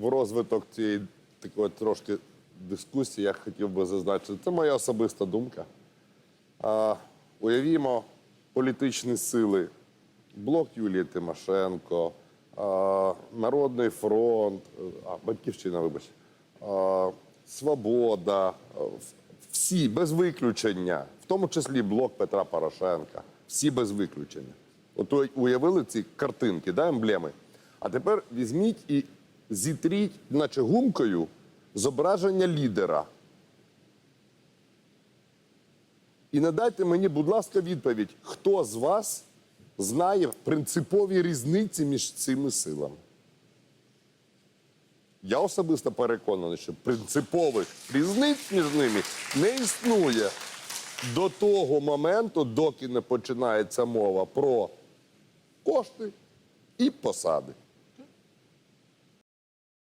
в розвиток цієї такої трошки дискусії я хотів би зазначити. Це моя особиста думка. А, уявімо політичні сили. Блок Юлії Тимошенко, а, Народний фронт, а, Батьківщина, вибач, а, Свобода, всі без виключення, в тому числі блок Петра Порошенка, всі без виключення. От уявили ці картинки, да, емблеми. А тепер візьміть і зітріть, наче гумкою, зображення лідера. І надайте мені, будь ласка, відповідь, хто з вас знає принципові різниці між цими силами? Я особисто переконаний, що принципових різниць між ними не існує до того моменту, доки не починається мова про кошти і посади.